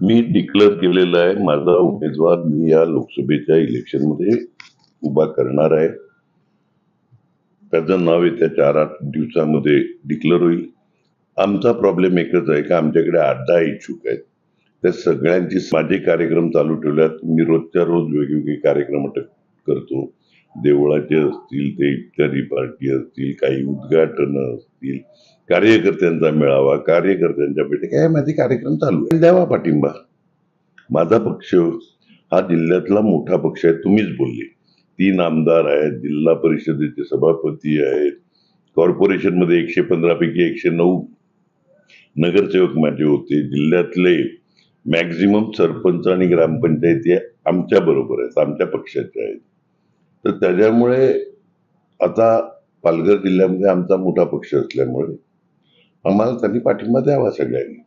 मी declare केलेलं आहे माझा उमेदवार मी या लोकसभेच्या इलेक्शनमध्ये उभा करणार आहे. त्याचं नाव येत्या चार आठ दिवसामध्ये डिक्लेअर होईल. आमचा प्रॉब्लेम एकच आहे की आमच्याकडे आठ दहा इच्छुक आहेत. त्या सगळ्यांची माझे कार्यक्रम चालू ठेवल्यात. मी रोजच्या रोज वेगवेगळे कार्यक्रम अटक करतो. देवळाचे असतील ते इत्यादी पार्टी असतील काही उद्घाटन असतील कार्यकर्त्यांचा मेळावा कार्यकर्त्यांच्या बैठक काय माझे कार्यक्रम चालू आहे. द्यावा पाठिंबा. माझा पक्ष हा जिल्ह्यातला मोठा पक्ष आहे तुम्हीच बोलले. तीन आमदार आहेत जिल्हा परिषदेचे सभापती आहेत कॉर्पोरेशनमध्ये एकशे पंधरापैकी एकशे नऊ नगरसेवक माझे होते. जिल्ह्यातले मॅक्झिमम सरपंच आणि ग्रामपंचायती आमच्या बरोबर आहेत आमच्या पक्षाच्या आहेत. तर त्याच्यामुळे आता पालघर जिल्ह्यामध्ये आमचा मोठा पक्ष असल्यामुळे आम्हाला त्यांनी पाठिंबा द्यावा सगळ्यांनी.